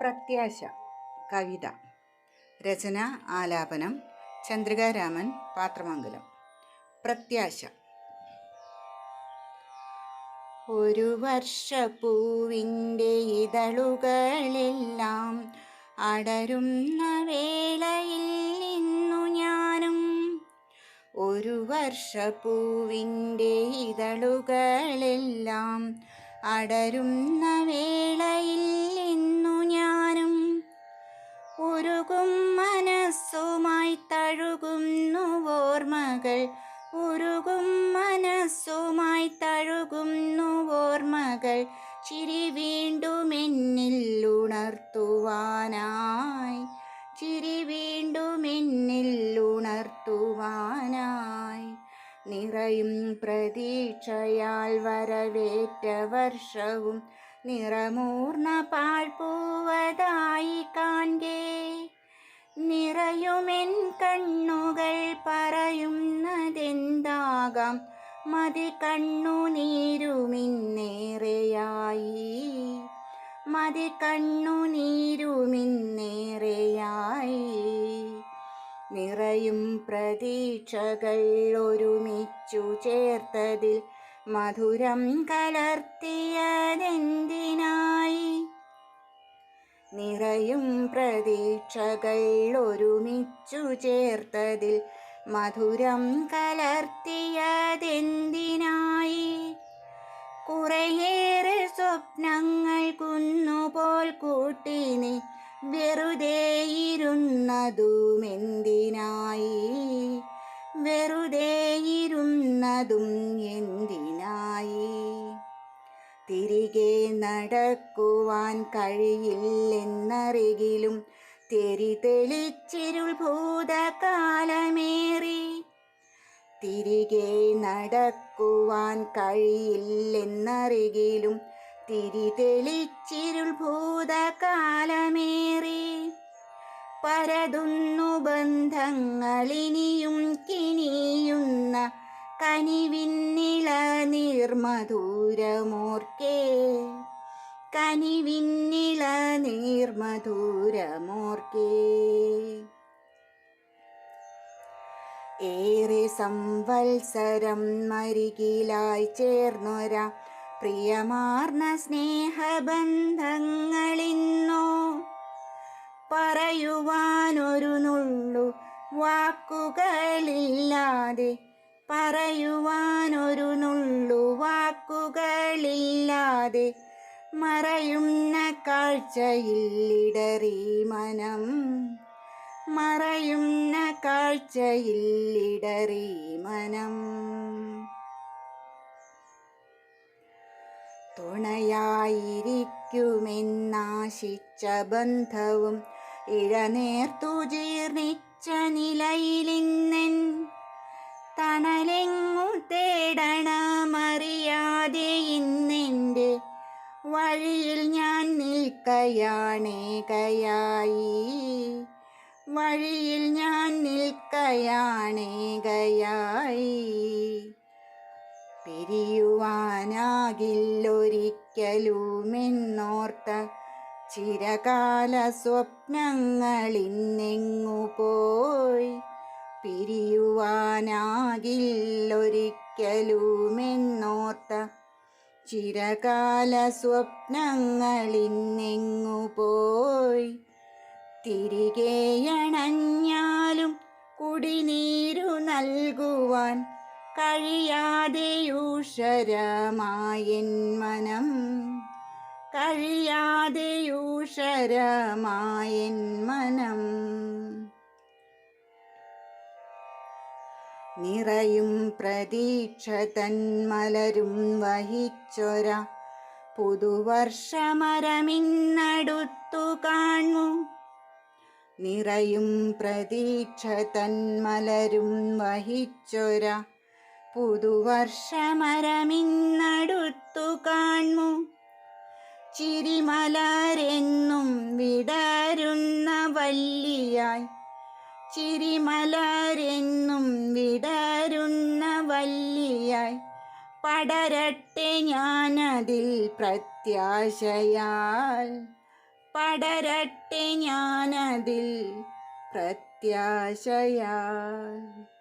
പ്രത്യാശ കവിത. രചന ആലാപനം ചന്ദ്രികാരാമൻ പാത്രമംഗലം. പ്രത്യാശ ഒരു വർഷ പൂവിന്റെ ഇതളുകളെല്ലാം അടരുന്ന വേളയിൽ നിന്നു ഞാനും. ഒരു വർഷ പൂവിന്റെ ഇതളുകളെല്ലാം അടരുന്ന വേളയിൽ ഉരുകും മനസ്സുമായി തഴുകുന്നു ഓർമ്മകൾ. ഉരുകും മനസ്സുമായി തഴുകുന്നു ഓർമ്മകൾ. ചിരി വീണ്ടും എന്നിൽ ഉണർത്തുവാനായി. ചിരി വീണ്ടും എന്നിൽ ഉണർത്തുവാനായി. നിറയും പ്രതീക്ഷയാൽ വരവേറ്റ വർഷവും നിറമൂർണ പാഴ്പൂവതായി കാൺകേ നിറയുമെൻ കണ്ണുകൾ പറയുന്നതെന്താകാം? മതി കണ്ണുനീരുമിന്നേറെയായി മതി കണ്ണുനീരുമിന്നേറെയായി നിറയും പ്രതീക്ഷകൾ ഒരുമിച്ചു ചേർത്തതിൽ മധുരം കലർത്തിയതെന്തിനായി? നിറയും പ്രതീക്ഷകൾ ഒരുമിച്ചു ചേർത്തതിൽ മധുരം കലർത്തിയതെന്തിനായി? കുറേയേറെ സ്വപ്നങ്ങൾ കുന്നുപോൽ കൂട്ടിനെ നീ വെറുതെ ഇരുന്നതുമെന്തിനായി? വെറുതെ ഇരുന്നതും എന്തിനായി? തിരികെ നടക്കുവാൻ കഴിയില്ലെന്നറികിലും തെരി തെളിച്ചിരുൾ ഭൂതകാലമേറി. തിരികെ നടക്കുവാൻ കഴിയില്ലെന്നറികിലും തിരി തെളിച്ചിരുൾ ഭൂതകാലമേറി. പരതുന്നു ബന്ധങ്ങളിനിയും കിനിയുന്ന കനിവിന്നിള നീർമധുരമോർക്കേ കനിവിന്നിള നീർമധുരമോർക്കേ. ഏറെ സംവത്സരം മരികിലായി ചേർന്നൊര പ്രിയമാർന്ന സ്നേഹബന്ധങ്ങളിന്നോ. പറയുവാനൊരു നുള്ളു വാക്കുകളില്ലാതെ പറയുവാനൊരു നുള്ളു വാക്കുകളില്ലാതെ മറയുന്ന കാഴ്ചയിൽ ഇടറി മനം. മറയുന്ന കാഴ്ചയിൽ ഇടറി മനം. തുണയായിരിക്കുമെന്നാശിച്ച ബന്ധവും ഇഴനേർത്തു ജീർണിച്ച നിലയിലിന്നെൻ വഴിയിൽ ഞാൻ നിൽക്കയാണേകയായി. വഴിയിൽ ഞാൻ നിൽക്കയാണേകയായി. പിരിയുവാനാകില്ലൊരിക്കലുമെന്നോർത്ത ചിരകാല സ്വപ്നങ്ങളിന്നെങ്ങു പോയി. പിരിയുവാനാകില്ലൊരിക്കലുമെന്നോർത്ത ചിരകാല സ്വപ്നങ്ങളിന്നെങ്ങു പോയി തിരികെയണഞ്ഞാലും കുടിനീരു നൽകുവാൻ കഴിയാതെയൂഷരമായൻ മനം. കഴിയാതെയൂഷരമായൻ മനം. നിറയും പ്രതീക്ഷ തന്മലരും വഹിച്ചൊര. പുതുവർഷമരമിന്നടുത്തു കാണു നിറയും പ്രതീക്ഷ തന്മലരും വഹിച്ചൊര. പുതുവർഷമരമിന്നടുത്തു കാണു ചിരിമലരെന്നും വിടരുന്ന വല്ലിയായി. ചിരിമലരെന്നും വിടരുന്ന വല്ലിയായി. പടരട്ടെ ഞാനതിൽ പ്രത്യാശയാൽ. പടരട്ടെ ഞാനതിൽ പ്രത്യാശയാൽ.